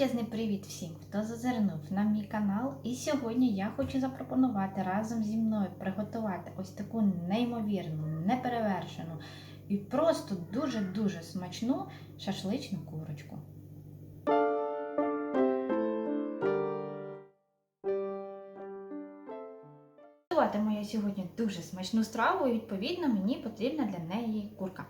Величезний привіт всім, хто зазирнув на мій канал. І сьогодні я хочу запропонувати разом зі мною приготувати ось таку неймовірну, неперевершену і просто дуже-дуже смачну шашличну курочку. Готуватиму я сьогодні дуже смачну страву, і відповідно мені потрібна для неї курка.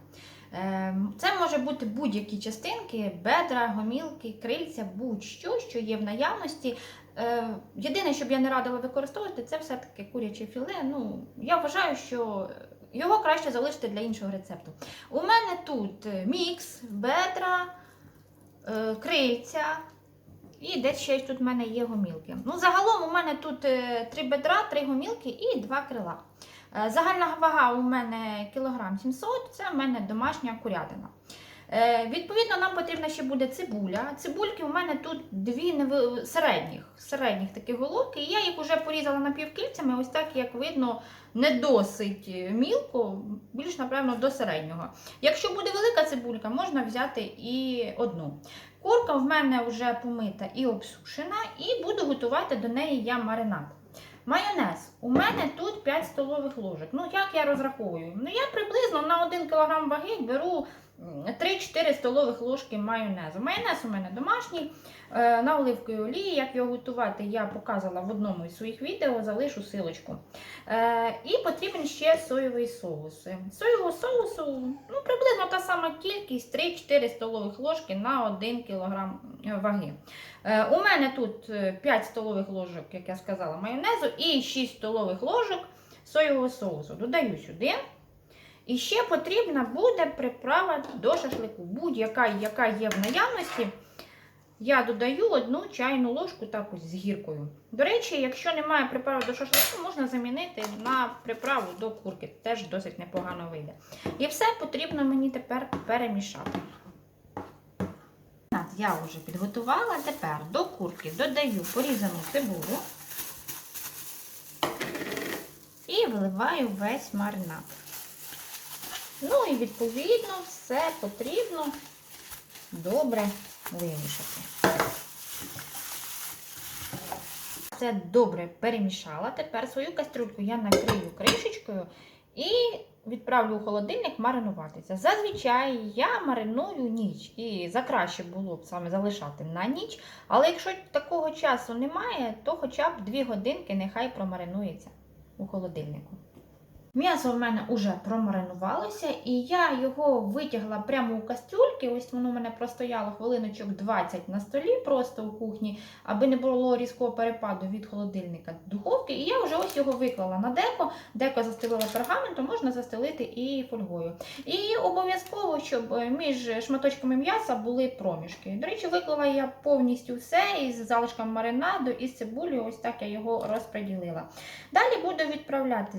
Ем, Це може бути будь-які частинки, бедра, гомілки, крильця, будь-що, що є в наявності. Е, Єдине, що б я не радила використовувати, це все-таки куряче філе. Ну, я вважаю, що його краще залишити для іншого рецепту. У мене тут мікс, бедра, е, крильця. І десь ще тут в мене є гомілки. Ну, загалом у мене тут е, три бедра, три гомілки і два крила. Е, Загальна вага у мене кілограм 700, це в мене домашня курятина. Е, Відповідно, нам потрібна ще буде цибуля. Цибульки у мене тут дві неви- середніх, середніх таких головки. І я їх вже порізала напівкільцями, ось так, як видно, не досить мілко, більш, напевно, до середнього. Якщо буде велика цибулька, можна взяти і одну. Курка в мене вже помита і обсушена, і буду готувати до неї я маринад. Майонез. У мене тут 5 столових ложок. Ну, як я розраховую? Ну, я приблизно на 1 кг ваги беру 3-4 столових ложки майонезу. Майонез у мене домашній, е, на оливковій олії. Як його готувати, я показувала в одному із своїх відео, залишу силочку. Е, І потрібен ще соєвий соус. Соєвого соусу ну, приблизно та сама кількість 3-4 столових ложки на 1 кг ваги. Е, У мене тут е, 5 столових ложок, як я сказала, майонезу і 6 столових ложок соєвого соусу. Додаю сюди. І ще потрібна буде приправа до шашлику. Будь-яка, яка є в наявності. Я додаю одну чайну ложку так ось з гіркою. До речі, якщо немає приправи до шашлику, можна замінити на приправу до курки. Теж досить непогано вийде. І все потрібно мені тепер перемішати. Я вже підготувала. Тепер до курки додаю порізану цибулю і виливаю весь маринад. Ну і відповідно все потрібно добре вимішати. Це добре перемішала. Тепер свою кастрюльку я накрию кришечкою і відправлю у холодильник маринуватися. Зазвичай я мариную ніч, і за краще було б саме залишати на ніч. Але якщо такого часу немає, то хоча б 2 годинки нехай промаринується у холодильнику. М'ясо в мене вже промаринувалося, і я його витягла прямо у кастрюльки. Ось воно в мене простояло хвилиночок 20 на столі, просто у кухні, аби не було різкого перепаду від холодильника до духовки. І я вже ось його виклала на деко. Деко застелила пергаментом, можна застелити і фольгою. І обов'язково, щоб між шматочками м'яса були проміжки. До речі, виклала я повністю все із залишком маринаду, із цибулею, ось так я його розподілила. Далі буду відправляти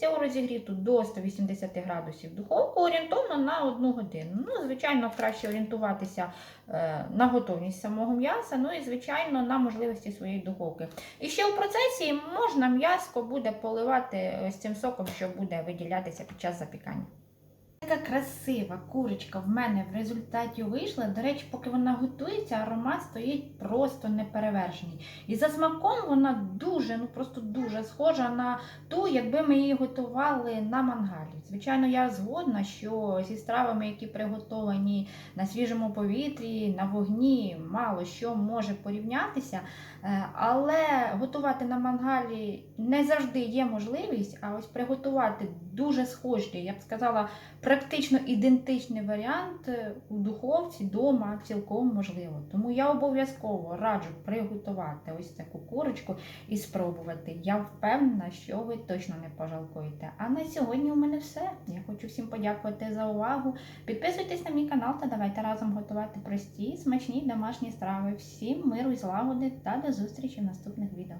запікатися у розігріту до 180 градусів духовку орієнтовно на 1 годину. Ну, звичайно, краще орієнтуватися е, на готовність самого м'яса, ну і, звичайно, на можливості своєї духовки. І ще у процесі можна м'яско буде поливати ось цим соком, що буде виділятися під час запікання. Така красива курочка в мене в результаті вийшла. До речі, поки вона готується, аромат стоїть просто неперевершений. І за смаком вона дуже, ну просто дуже схожа на ту, якби ми її готували на мангалі. Звичайно, я згодна, що зі стравами, які приготовані на свіжому повітрі, на вогні, мало що може порівнятися. Е, Але готувати на мангалі не завжди є можливість, а ось приготувати дуже схожий, я б сказала, практично ідентичний варіант е, у духовці вдома цілком можливо. Тому я обов'язково раджу приготувати ось таку курочку і спробувати. Я впевнена, що ви точно не пожалкуєте. А на сьогодні у мене все. Я хочу всім подякувати за увагу. Підписуйтесь на мій канал та давайте разом готувати прості, смачні домашні страви. Всім миру і злагоди та до зустрічі в наступних відео.